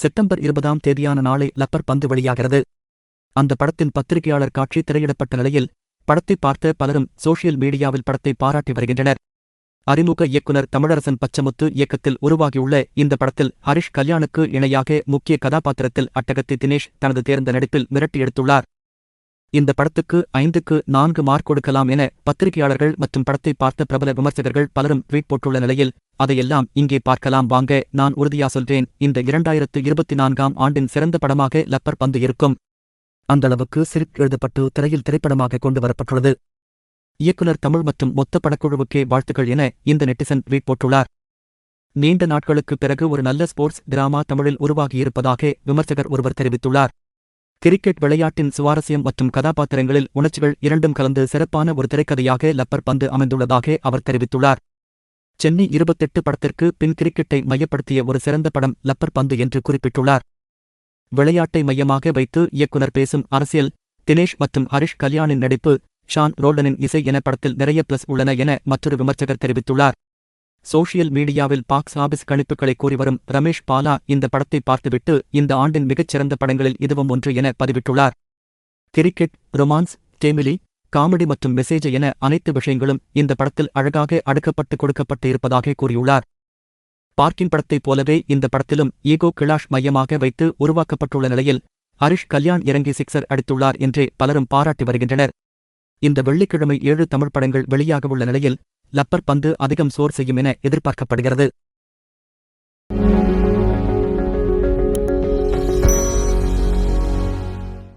September இருபதாம் தேதியான நாளை rubber பந்து வெளியாகிறது அந்த படத்தின் பத்திரிகையாளர் காட்சி திரையிடப்பட்ட நிலையில் படத்தை பார்த்த பலரும் சோஷியல் மீடியாவில் படத்தை பாராட்டி வருகின்றனர். அறிமுக இயக்குனர் தமிழரசன் பச்சமுத்து இயக்கத்தில் உருவாகியுள்ள இந்த படத்தில் ஹரிஷ் கல்யாணுக்கு இணையாக முக்கிய கதாபாத்திரத்தில் அட்டகத்தி தினேஷ் தனது தேர்ந்த நடிப்பில் மிரட்டி எடுத்துள்ளார். இந்த படத்துக்கு ஐந்துக்கு நான்கு மார்க் கொடுக்கலாம் என பத்திரிகையாளர்கள் மற்றும் படத்தை பார்த்த பிரபல விமர்சகர்கள் பலரும் ட்வீட் போட்டுள்ள நிலையில் அதையெல்லாம் இங்கே பார்க்கலாம் வாங்க நான் உறுதியா சொல்றேன். இந்த இரண்டாயிரத்து இருபத்தி நான்காம் ஆண்டின் சிறந்த படமாக லப்பர் பந்து இருக்கும். அந்தளவுக்கு சிரிப் எழுதப்பட்டு திரையில் திரைப்படமாக கொண்டு வரப்பட்டுள்ளது. இயக்குனர் தமிழ் மற்றும் மொத்த படக்குழுவுக்கே வாழ்த்துக்கள் என இந்த நெட்டிசன் ட்வீட் போட்டுள்ளார். நீண்ட நாட்களுக்கு பிறகு ஒரு நல்ல ஸ்போர்ட்ஸ் டிராமா தமிழில் உருவாகியிருப்பதாக விமர்சகர் ஒருவர் தெரிவித்துள்ளார். கிரிக்கெட் விளையாட்டின் சுவாரஸ்யம் மற்றும் கதாபாத்திரங்களில் உணர்ச்சிகள் இரண்டும் கலந்து சிறப்பான ஒரு திரைக்கதையாக லப்பர் பந்து அமைந்துள்ளதாக அவர் தெரிவித்துள்ளார். சென்னை இருபத்தெட்டு படத்திற்கு பின் கிரிக்கெட்டை மையப்படுத்திய ஒரு சிறந்த படம் லப்பர் பந்து என்று குறிப்பிட்டுள்ளார். விளையாட்டை மையமாக வைத்து இயக்குனர் பேசும் அரசியல் தினேஷ் மற்றும் ஹரிஷ் கல்யாணின் நடிப்பு ஷான் ரோல்டனின் இசை என படத்தில் நிறைய பிளஸ் உள்ளன என மற்றொரு விமர்சகர் தெரிவித்துள்ளார். சோஷியல் மீடியாவில் பாக்ஸ் ஆபீஸ் கணிப்புகளை கூறிவரும் ரமேஷ் பாலா இந்த படத்தை பார்த்துவிட்டு இந்த ஆண்டின் மிகச்சிறந்த படங்களில் இதுவும் ஒன்று என பதிவிட்டுள்ளார். கிரிக்கெட் ரொமான்ஸ் டேமிலி காமெடி மற்றும் மெசேஜ் என அனைத்து விஷயங்களும் இந்த படத்தில் அழகாக அடுக்கப்பட்டு கொடுக்கப்பட்டு இருப்பதாக கூறியுள்ளார். பார்க்கின் படத்தைப் போலவே இந்த படத்திலும் ஈகோ கிளாஷ் மையமாக வைத்து உருவாக்கப்பட்டுள்ள நிலையில் ஹரிஷ் கல்யாண் இறங்கி சிக்ஸர் அடித்துள்ளார் என்றே பலரும் பாராட்டி வருகின்றனர். இந்த வெள்ளிக்கிழமை ஏழு தமிழ் படங்கள் வெளியாகவுள்ள நிலையில் லப்பர் பந்து அதிகம் சோர் செய்யும் என எதிர்பார்க்கப்படுகிறது.